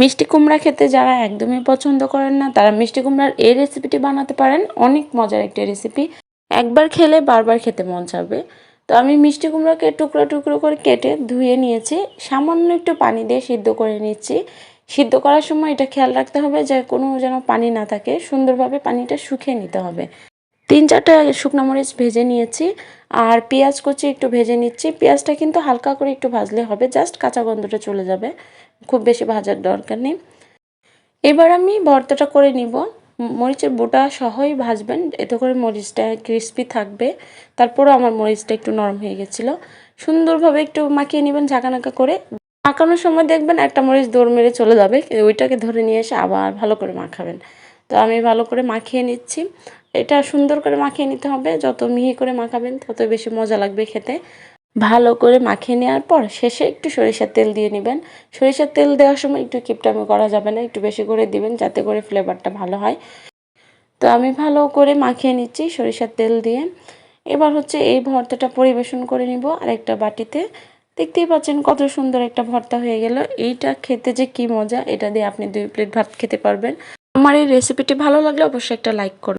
মিষ্টি কুমড়া খেতে যারা একদমই পছন্দ করেন না, তারা মিষ্টি কুমড়ার এই রেসিপিটি বানাতে পারেন। অনেক মজার একটি রেসিপি একবার খেলে বারবার খেতে মন চাবে। তো আমি মিষ্টি কুমড়াকে টুকরো টুকরো করে কেটে ধুয়ে নিয়েছি। সামান্য একটু পানি দিয়ে সিদ্ধ করে নিচ্ছি। সিদ্ধ করার সময় এটা খেয়াল রাখতে হবে যে কোনো যেন পানি না থাকে। সুন্দরভাবে পানিটা শুকিয়ে নিতে হবে। তিন চারটা শুকনো মরিচ ভেজে নিয়েছি আর পেঁয়াজ কুচি একটু ভেজে নিচ্ছি। পেঁয়াজটা কিন্তু হালকা করে একটু ভাজলে হবে, জাস্ট কাঁচা গন্ধটা চলে যাবে, খুব বেশি ভাজার দরকার নেই। এবার আমি ভর্তাটা করে নিব। মরিচের বোটা সহই ভাজবেন, এতে করে মরিচটা ক্রিস্পি থাকবে। তারপরও আমার মরিচটা একটু নরম হয়ে গেছিল। সুন্দরভাবে একটু মাখিয়ে নেবেন ঝাঁকানাকা করে। মাখানোর সময় দেখবেন একটা মরিচ দৌড় মেরে চলে যাবে, ওইটাকে ধরে নিয়ে এসে আবার ভালো করে মাখাবেন। তো আমি ভালো করে মাখিয়ে নিচ্ছি। এটা সুন্দর করে মাখিয়ে নিতে হবে। যত মিহি করে মাখাবেন, তত বেশি মজা লাগবে খেতে। ভালো করে মাখিয়ে নেওয়ার পর শেষে একটু সরিষার তেল দিয়ে নেবেন। সরিষার তেল দেওয়ার সময় একটু কিপটামি করা যাবে না, একটু বেশি করে দিবেন যাতে করে ফ্লেভারটা ভালো হয়। তো আমি ভালো করে মাখিয়ে নিচ্ছি সরিষার তেল দিয়ে। এবার হচ্ছে এই ভর্তাটা পরিবেশন করে নিব আরেকটা বাটিতে। দেখতেই পাচ্ছেন কত সুন্দর একটা ভর্তা হয়ে গেল। এইটা খেতে যে কি মজা, এটা দিয়ে আপনি দুই প্লেট ভাত খেতে পারবেন। আমার এই রেসিপিটি ভালো লাগলে অবশ্যই একটা লাইক করুন